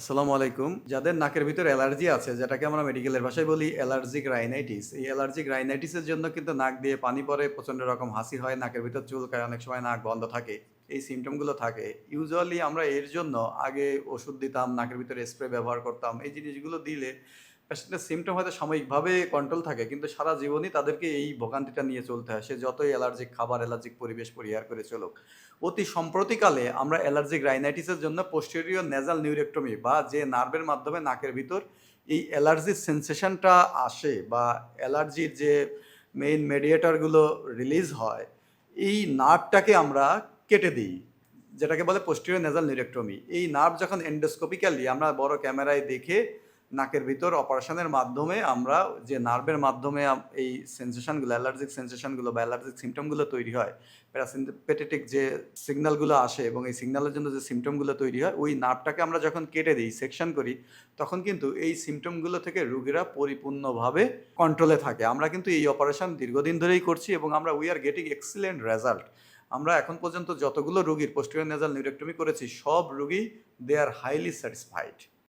আসসালামু আলাইকুম। যাদের নাকের ভিতর অ্যালার্জি আছে, যেটাকে আমরা মেডিকেলের ভাষায় বলি অ্যালার্জিক রাইনাইটিস, এই অ্যালার্জিক রাইনাইটিসের জন্য কিন্তু নাক দিয়ে পানি পরে প্রচণ্ড রকম হাসি হয়, নাকের ভিতর চুলকায়, অনেক সময় নাক বন্ধ থাকে, এই সিমটমগুলো থাকে। ইউজুয়ালি আমরা এর জন্য আগে ওষুধ দিতাম, নাকের ভিতরে স্প্রে ব্যবহার করতাম, এই জিনিসগুলো দিলে পেশেন্টের সিমটম হয়তো সাময়িকভাবে কন্ট্রোল থাকে, কিন্তু সারা জীবনই তাদেরকে এই ভোগান্তিটা নিয়ে চলতে হয়। সে যতই অ্যালার্জিক খাবার অ্যালার্জিক পরিবেশ পরিহার করে চলুক, অতি সম্প্রতিকালে আমরা অ্যালার্জিক রাইনাইটিসের জন্য পোস্টেরিয়র নেজাল নিউরেক্টমি বা যে নার্ভের মাধ্যমে নাকের ভিতর এই অ্যালার্জির সেন্সেশনটা আসে বা অ্যালার্জির যে মেইন মেডিয়েটারগুলো রিলিজ হয়, এই নার্ভটাকে আমরা কেটে দিই, যেটাকে বলে পোস্টেরিয়র নেজাল নিউরেক্টমি এই নার্ভ যখন এন্ডোস্কোপিক্যালি আমরা বড় ক্যামেরায় দেখে নাকের ভিতর অপারেশনের মাধ্যমে আমরা যে নার্ভের মাধ্যমে এই সেন্সেশনগুলো অ্যালার্জিক সেন্সেশনগুলো বা অ্যালার্জিক সিমটমগুলো তৈরি হয় প্যারাসিম্পেটেটিক যে সিগন্যালগুলো আসে এবং এই সিগন্যালের জন্য যে সিমটমগুলো তৈরি হয়, ওই নার্ভটাকে আমরা যখন কেটে দিই সেকশন করি, তখন কিন্তু এই সিমটমগুলো থেকে রুগীরা পরিপূর্ণভাবে কন্ট্রোলে থাকে। আমরা কিন্তু এই অপারেশন দীর্ঘদিন ধরেই করছি এবং আমরা we are getting excellent result আমরা এখন পর্যন্ত যতগুলো রুগীর পোস্টিরিয়র নেজাল নিউরেক্টমি করেছি, সব রুগী দে আর হাইলি স্যাটিসফাইড